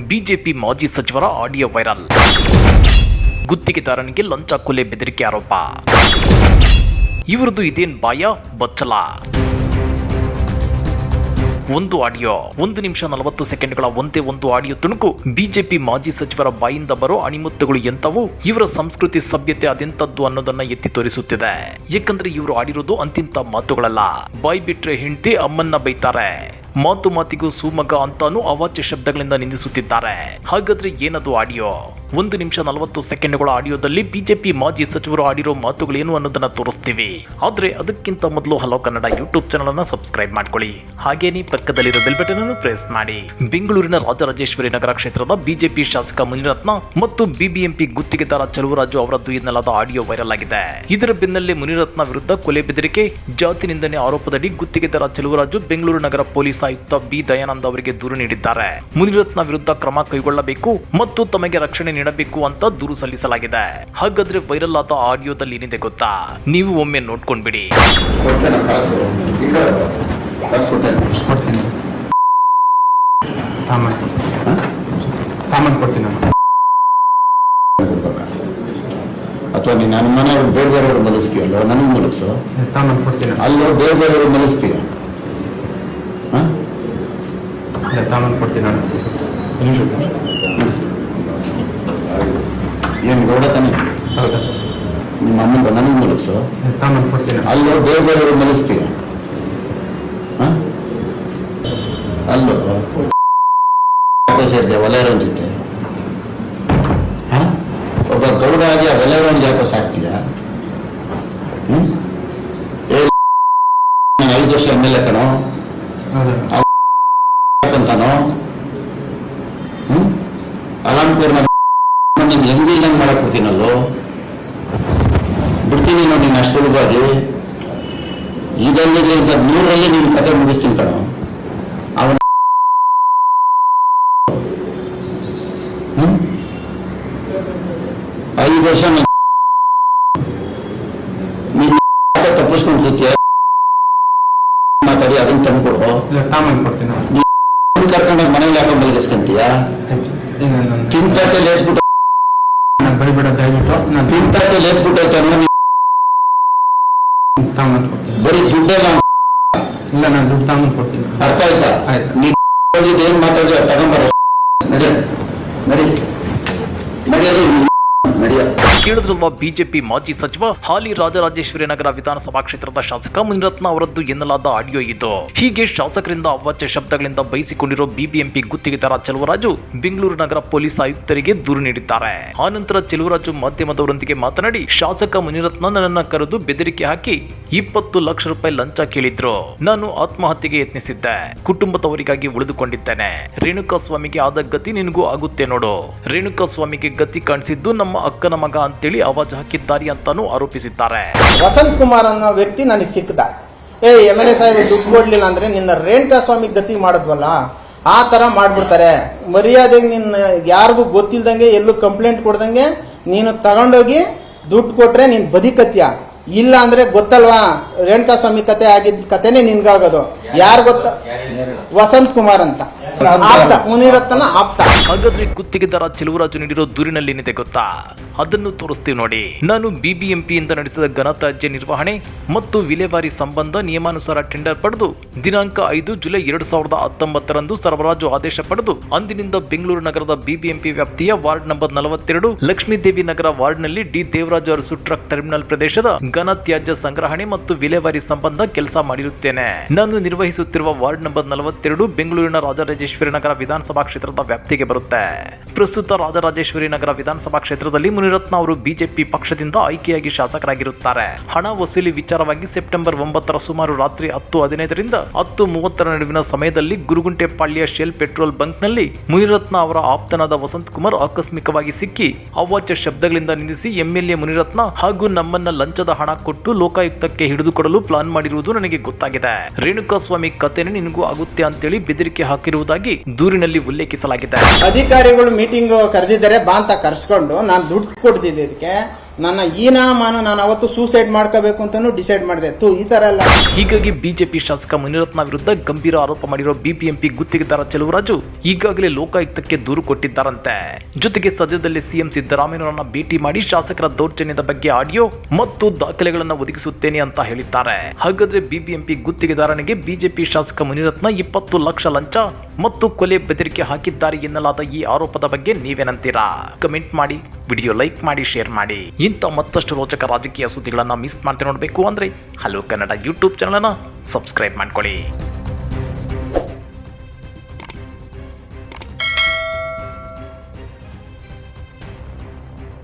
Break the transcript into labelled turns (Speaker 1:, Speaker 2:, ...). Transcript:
Speaker 1: BJP ಮಾಜಿ ಸಚಿವರ audio viral. ಗುತ್ತಿಗೆದಾರನಿಗೆ ಲಂಚ ಕೊಲೆ ಬೆದರಿಕೆ ಆರೋಪ. ಇವರದು ಇದೇನ್ ಬಾಯ? ಬಚ್ಚಲ. ಒಂದು ಆಡಿಯೋ. ಒಂದು ನಿಮಿಷ ನಲವತ್ತು ಸೆಕೆಂಡ್ಗಳ ಒಂದೇ ಒಂದು ಆಡಿಯೋ ತುಣುಕು ಬಿಜೆಪಿ ಮಾಜಿ ಸಚಿವರ ಬಾಯಿಂದ ಬರೋ ಅಣಿಮುತ್ತುಗಳು ಎಂತವು? ಇವರ ಸಂಸ್ಕೃತಿ ಸಭ್ಯತೆ ಅದೆಂತದ್ದು ಅನ್ನೋದನ್ನ ಎತ್ತಿ ತೋರಿಸುತ್ತಿದೆ. ಏಕೆಂದ್ರೆ ಇವರು ಆಡಿರೋದು ಅಂತಿಂತ ಮಾತುಗಳಲ್ಲ. ಬಾಯ್ ಬಿಟ್ರೆ ಹೆಂಡತಿ ಅಮ್ಮನ್ನ ಬೈತಾರೆ. ಮಾತು ಮಾತಿಗೂ ಸುಮಗ ಅಂತಾನು ಅವಾಚ್ಯ ಶಬ್ದಗಳಿಂದ ನಿಂದಿಸುತ್ತಿದ್ದಾರೆ. ಹಾಗಾದ್ರೆ ಏನದು ಆಡಿಯೋ? ಒಂದು ನಿಮಿಷ ನಲವತ್ತು ಸೆಕೆಂಡ್ಗಳ ಆಡಿಯೋದಲ್ಲಿ ಬಿಜೆಪಿ ಮಾಜಿ ಸಚಿವರು ಆಡಿರೋ ಮಾತುಗಳೇನು ಅನ್ನೋದನ್ನ ತೋರಿಸ್ತೀವಿ. ಆದ್ರೆ ಅದಕ್ಕಿಂತ ಮೊದಲು ಹಲೋ ಕನ್ನಡ ಯೂಟ್ಯೂಬ್ ಚಾನಲ್ ಅನ್ನ ಸಬ್ಸ್ಕ್ರೈಬ್ ಮಾಡ್ಕೊಳ್ಳಿ. ಹಾಗೇನೇ ಪಕ್ಕದಲ್ಲಿರೋ ಬೆಲ್ ಬಟನ್ ಅನ್ನು ಪ್ರೆಸ್ ಮಾಡಿ. ಬೆಂಗಳೂರಿನ ರಾಜರಾಜೇಶ್ವರಿ ನಗರ ಕ್ಷೇತ್ರದ ಬಿಜೆಪಿ ಶಾಸಕ ಮುನಿರತ್ನ ಮತ್ತು ಬಿಬಿಎಂಪಿ ಗುತ್ತಿಗೆದಾರ ಚಲುವರಾಜು ಅವರದ್ದು ಎನ್ನಲಾದ ಆಡಿಯೋ ವೈರಲ್ ಆಗಿದೆ. ಇದರ ಬೆನ್ನಲ್ಲೇ ಮುನಿರತ್ನ ವಿರುದ್ಧ ಕೊಲೆ ಬೆದರಿಕೆ, ಜಾತಿ ನಿಂದನೆ ಆರೋಪದಡಿ ಗುತ್ತಿಗೆದಾರ ಚಲುವರಾಜು ಬೆಂಗಳೂರು ನಗರ ಪೊಲೀಸ್ ಆಯುಕ್ತ ಬಿ. ದಯಾನಂದ್ ಅವರಿಗೆ ದೂರು ನೀಡಿದ್ದಾರೆ. ಮುನಿರತ್ನ ವಿರುದ್ಧ ಕ್ರಮ ಕೈಗೊಳ್ಳಬೇಕು ಮತ್ತು ತಮಗೆ ರಕ್ಷಣೆ ನೀಡಬೇಕು ಅಂತ ದೂರು ಸಲ್ಲಿಸಲಾಗಿದೆ. ಹಾಗಾದ್ರೆ ವೈರಲ್ ಆದ ಆಡಿಯೋದಲ್ಲಿ ಏನಿದೆ ಗೊತ್ತಾ? ನೀವು ಒಮ್ಮೆ ನೋಡ್ಕೊಂಡ್ಬಿಡಿ.
Speaker 2: ಅಥವಾ ನೀನು ನನ್ನ ಮನೆಯವ್ರು ಬೇರೆ ಬೇರೆಯವ್ರು ಮಲಗಿಸ್ತೀಯಲ್ಲ? ನನಗೆ ಮಲಗಿಸು? ಅಲ್ಲಿ ಬೇರೆ ಬೇರೆಯವ್ರು ಮಲಗಿಸ್ತೀಯ?
Speaker 3: ತಾಮನ್ ಕೊಡ್ತೀನಿ ನಾನು.
Speaker 2: ಏನು ಗೌಡ ತಾನೆ?
Speaker 3: ಹೌದಾ?
Speaker 2: ನಿಮ್ಮ ಅಮ್ಮನ ನನಗೆ ಮಲಗಿಸು?
Speaker 3: ತಾಮನ್ ಕೊಡ್ತೀನಿ.
Speaker 2: ಅಲ್ಲೋ ಬೇರೆ ಬೇರೆಯವ್ರು ಮಲಗಿಸ್ತೀಯ? ಅಲ್ಲೋ. ಸೇರಿದೆ? ಒಲೆಯರೊಂದ ಜೊತೆ. ಒಬ್ಬ ಗೌಡ ಆಗಿ ಆ ಒಲೆಯರೊಂದು ಯಾಕೋ ಸಾಕ್ತೀಯ? ನಾನು ಐದು ವರ್ಷ ಎ ಕಣೋ. ಬಿಡ್ತೀನಿ ನೋಡಿ ನೀನು ಅಷ್ಟು ಸುಲಭವಾಗಿ ಇದಲ್ಲದೆ ಅಂತ ನೂರಲ್ಲಿ ನೀನು ಕತೆ ಮುಗಿಸ್ತೀನಿ ಕಣ ಅವನ? ಐದು ವರ್ಷ ನೀನು ತಪ್ಪಿಸ್ಕೊಂಡು ಸುತ್ತೀಯ ಮಾತಾಡಿ ಅದನ್ನ ತಂದ್ಕೊಡು
Speaker 3: ತಾಮನ್ ಕೊಡ್ತೀನಿ.
Speaker 2: ಕರ್ಕೊಂಡೋಗಿ ಮನೇಲಿ.
Speaker 3: ಈಗ ನಾನು
Speaker 2: ತಿಂತಕ್ಕೆ ಲೇಟ್ಬಿಟ್ಟು
Speaker 3: ಬೈಬೇಡ ದಯವಿಟ್ಟು ನಾನು
Speaker 2: ತಿಂತಕ್ಕೆ ಲೇಟ್ಬಿಟ್ಟೈತೆ ಅನ್ನೋ ನೀನು
Speaker 3: ತಾಮನ್ ಕೊಡ್ತೀನಿ
Speaker 2: ಬರೀ ದುಡ್ಡೆಲ್ಲ
Speaker 3: ಇಲ್ಲ ನಾನು ದುಡ್ಡು ತಾಮನ್ ಕೊಡ್ತೀನಿ.
Speaker 2: ಅರ್ಥ ಆಯ್ತಾ?
Speaker 3: ಆಯ್ತು.
Speaker 2: ನೀನು ಏನ್ ಮಾತಾಡಿದ ತಗೊಂಬರ ನಡಿ ನಡಿ ನಡಿಯೋದು
Speaker 1: ಕೇಳಿದ್ರಲ್ವಾ ಬಿಜೆಪಿ ಮಾಜಿ ಸಚಿವ? ಹಾಲಿ ರಾಜರಾಜೇಶ್ವರಿ ನಗರ ವಿಧಾನಸಭಾ ಕ್ಷೇತ್ರದ ಶಾಸಕ ಮುನಿರತ್ನ ಅವರದ್ದು ಎನ್ನಲಾದ ಆಡಿಯೋ ಇದು. ಹೀಗೆ ಶಾಸಕರಿಂದ ಅವಾಚ್ಯ ಶಬ್ದಗಳಿಂದ ಬಯಸಿಕೊಂಡಿರೋ ಬಿಬಿಎಂಪಿ ಗುತ್ತಿಗೆದಾರ ಚೆಲುವರಾಜು ಬೆಂಗಳೂರು ನಗರ ಪೊಲೀಸ್ ಆಯುಕ್ತರಿಗೆ ದೂರು ನೀಡಿದ್ದಾರೆ. ಆನಂತರ ಚೆಲುವರಾಜು ಮಾಧ್ಯಮದವರೊಂದಿಗೆ ಮಾತನಾಡಿ, ಶಾಸಕ ಮುನಿರತ್ನ ನನ್ನನ್ನ ಕರೆದು ಬೆದರಿಕೆ ಹಾಕಿ ಇಪ್ಪತ್ತು ಲಕ್ಷ ರೂಪಾಯಿ ಲಂಚ ಕೇಳಿದ್ರು. ನಾನು ಆತ್ಮಹತ್ಯೆಗೆ ಯತ್ನಿಸಿದ್ದೆ. ಕುಟುಂಬದವರಿಗಾಗಿ ಉಳಿದುಕೊಂಡಿದ್ದೇನೆ. ರೇಣುಕಾ ಸ್ವಾಮಿಗೆ ಆದ ಗತಿ ನಿನಗೂ ಆಗುತ್ತೆ ನೋಡು. ರೇಣುಕಾ ಸ್ವಾಮಿಗೆ ಗತಿ ಕಾಣಿಸಿದ್ದು ನಮ್ಮ ಅಕ್ಕನ ಮಗ ಅಂತೇಳಿ ಅವಾಜ್ ಹಾಕಿದ್ದಾರೆ ಅಂತಾನೂ ಆರೋಪಿಸಿದ್ದಾರೆ.
Speaker 4: ವಸಂತ್ ಕುಮಾರ್ ಅನ್ನೋ ವ್ಯಕ್ತಿ ನನಗೆ ಸಿಕ್ಕದ ಏ ಎಂ ಎಲ್ ಎ ಸಾಹೇಬ್, ದುಡ್ಡು ಕೊಡ್ಲಿಲ್ಲ ಅಂದ್ರೆ ನಿನ್ನ ರೇಣುಕಾ ಸ್ವಾಮಿ ಗತಿ ಮಾಡಿದ್ವಲ್ಲ? ಆ ತರ ಮಾಡ್ಬಿಡ್ತಾರೆ. ಮರ್ಯಾದೆಗೆ ನಿನ್ನ ಯಾರಿಗೂ ಗೊತ್ತಿಲ್ದಂಗೆ, ಎಲ್ಲೂ ಕಂಪ್ಲೇಂಟ್ ಕೊಡ್ದಂಗೆ ನೀನು ತಗೊಂಡೋಗಿ ದುಡ್ಡು ಕೊಟ್ರೆ ನೀನ್ ಬದಿಕತ್ಯ. ಇಲ್ಲ ಅಂದ್ರೆ ಗೊತ್ತಲ್ವಾ? ರೇಣುಕಾ ಸ್ವಾಮಿ ಕತೆ ಆಗಿದ್ ಕತೆನೆ ನಿನ್ಗಾಗೋದು. ಯಾರು ಗೊತ್ತ? ವಸಂತ್ ಕುಮಾರ್ ಅಂತ.
Speaker 1: ಹಾಗಾದ್ರೆ ಗುತ್ತಿಗೆದಾರ ಚೆಲುವರಾಜು ನೀಡಿರೋ ದೂರಿನಲ್ಲಿ ಏನಿದೆ ಗೊತ್ತಾ? ಅದನ್ನು ತೋರಿಸ್ತೀವಿ ನೋಡಿ. ನಾನು ಬಿಬಿಎಂಪಿಯಿಂದ ನಡೆಸಿದ ಘನತ್ಯಾಜ್ಯ ನಿರ್ವಹಣೆ ಮತ್ತು ವಿಲೇವಾರಿ ಸಂಬಂಧ ನಿಯಮಾನುಸಾರ ಟೆಂಡರ್ ಪಡೆದು ದಿನಾಂಕ ಐದು ಜುಲೈ ಎರಡು ಸಾವಿರದ ಹತ್ತೊಂಬತ್ತರಂದು ಸರಬರಾಜು ಆದೇಶ ಪಡೆದು ಅಂದಿನಿಂದ ಬೆಂಗಳೂರು ನಗರದ ಬಿಬಿಎಂಪಿ ವ್ಯಾಪ್ತಿಯ ವಾರ್ಡ್ ನಂಬರ್ ನಲವತ್ತೆರಡು ಲಕ್ಷ್ಮೀದೇವಿ ನಗರ ವಾರ್ಡ್ನಲ್ಲಿ D Devaraju Arasu truck terminal ಪ್ರದೇಶದ ಘನತ್ಯಾಜ್ಯ ಸಂಗ್ರಹಣೆ ಮತ್ತು ವಿಲೇವಾರಿ ಸಂಬಂಧ ಕೆಲಸ ಮಾಡಿರುತ್ತೇನೆ. ನಾನು ನಿರ್ವಹಿಸುತ್ತಿರುವ ವಾರ್ಡ್ ನಂಬರ್ ನಲವತ್ತೆರಡು ಬೆಂಗಳೂರಿನ ರಾಜರಾಜೇಶ್ವರಿ ನಗರ ವಿಧಾನಸಭಾ ಕ್ಷೇತ್ರದ ವ್ಯಾಪ್ತಿಗೆ ಬರುತ್ತೆ. ಪ್ರಸ್ತುತ ರಾಜರಾಜೇಶ್ವರಿ ನಗರ ವಿಧಾನಸಭಾ ಕ್ಷೇತ್ರದಲ್ಲಿ ಮುನಿರತ್ನ ಅವರು ಬಿಜೆಪಿ ಪಕ್ಷದಿಂದ ಆಯ್ಕೆಯಾಗಿ ಶಾಸಕರಾಗಿರುತ್ತಾರೆ. ಹಣ ವಸೂಲಿ ವಿಚಾರವಾಗಿ ಸೆಪ್ಟೆಂಬರ್ ಒಂಬತ್ತರ ಸುಮಾರು ರಾತ್ರಿ ಹತ್ತು ಹದಿನೈದರಿಂದ ಹತ್ತು ಮೂವತ್ತರ ನಡುವಿನ ಸಮಯದಲ್ಲಿ ಗುರುಗುಂಟೆಪಾಳ್ಯ ಶೆಲ್ ಪೆಟ್ರೋಲ್ ಬಂಕ್ನಲ್ಲಿ ಮುನಿರತ್ನ ಅವರ ಆಪ್ತನಾದ ವಸಂತ್ ಕುಮಾರ್ ಆಕಸ್ಮಿಕವಾಗಿ ಸಿಕ್ಕಿ ಅವಾಚ್ಯ ಶಬ್ದಗಳಿಂದ ನಿಂದಿಸಿ ಎಂಎಲ್ಎ ಮುನಿರತ್ನ ಹಾಗೂ ನಮ್ಮನ್ನ ಲಂಚದ ಹಣ ಕೊಟ್ಟು ಲೋಕಾಯುಕ್ತಕ್ಕೆ ಹಿಡಿದುಕೊಡಲು ಪ್ಲಾನ್ ಮಾಡಿರುವುದು ನನಗೆ ಗೊತ್ತಾಗಿದೆ. ರೇಣುಕಾಸ್ವಾಮಿ ಕತೆನೆ ನಿನಗೂ ಆಗುತ್ತೆ ಅಂತೇಳಿ ಬೆದರಿಕೆ ಹಾಕಿರುವುದಾಗಿ ದೂರಿನಲ್ಲಿ ಉಲ್ಲೇಖಿಸಲಾಗಿದೆ.
Speaker 4: ಅಧಿಕಾರಿಗಳು ಮೀಟಿಂಗ್ ಕರೆದಿದ್ದಾರೆ ಬಾ ಅಂತ ಕರ್ಸ್ಕೊಂಡು ನಾನು ದುಡ್ಡು ಕೊಡ್ತಿದ್ದೆ ಇದಕ್ಕೆ. ನನ್ನ ಈನಾಮಾನ ನಾನು ಅವತ್ತು ಸೂಸೈಡ್ ಮಾಡ್ಕೋಬೇಕು ಅಂತಲೂ ಡಿಸೈಡ್ ಮಾಡಿದೆ. ತು ಈ ಥರ ಎಲ್ಲ.
Speaker 1: ಹೀಗಾಗಿ ಬಿಜೆಪಿ ಶಾಸಕ ಮುನಿರತ್ನ ವಿರುದ್ಧ ಗಂಭೀರ ಆರೋಪ ಮಾಡಿರೋ ಬಿಬಿಎಂಪಿ ಗುತ್ತಿಗೆದಾರ ಚೆಲುವರಾಜು ಈಗಾಗಲೇ ಲೋಕಾಯುಕ್ತಕ್ಕೆ ದೂರು ಕೊಟ್ಟಿದ್ದಾರಂತೆ. ಜೊತೆಗೆ ಸದ್ಯದಲ್ಲಿ ಸಿಎಂ ಸಿದ್ದರಾಮಯ್ಯನವರನ್ನ ಭೇಟಿ ಮಾಡಿ ಶಾಸಕರ ದೌರ್ಜನ್ಯದ ಬಗ್ಗೆ ಆಡಿಯೋ ಮತ್ತು ದಾಖಲೆಗಳನ್ನು ಒದಗಿಸುತ್ತೇನೆ ಅಂತ ಹೇಳಿದ್ದಾರೆ. ಹಾಗಾದ್ರೆ ಬಿಬಿಎಂಪಿ ಗುತ್ತಿಗೆದಾರನಿಗೆ ಬಿಜೆಪಿ ಶಾಸಕ ಮುನಿರತ್ನ ಇಪ್ಪತ್ತು ಲಕ್ಷ ಲಂಚ ಮತ್ತು ಕೊಲೆ ಬೆದರಿಕೆ ಹಾಕಿದ್ದಾರೆ ಎನ್ನಲಾದ ಈ ಆರೋಪದ ಬಗ್ಗೆ ನೀವೇನಂತೀರಾ? ಕಮೆಂಟ್ ಮಾಡಿ. ವಿಡಿಯೋ ಲೈಕ್ ಮಾಡಿ, ಶೇರ್ ಮಾಡಿ. ಇಂಥ ಮತ್ತಷ್ಟು ರೋಚಕ ರಾಜಕೀಯ ಸುದ್ದಿಗಳನ್ನು ಮಿಸ್ ಮಾಡ್ತಾ ನೋಡಬೇಕು ಅಂದರೆ ಹಲೋ ಕನ್ನಡ ಯೂಟ್ಯೂಬ್ ಚಾನಲನ್ನು ಸಬ್ಸ್ಕ್ರೈಬ್ ಮಾಡ್ಕೊಳ್ಳಿ.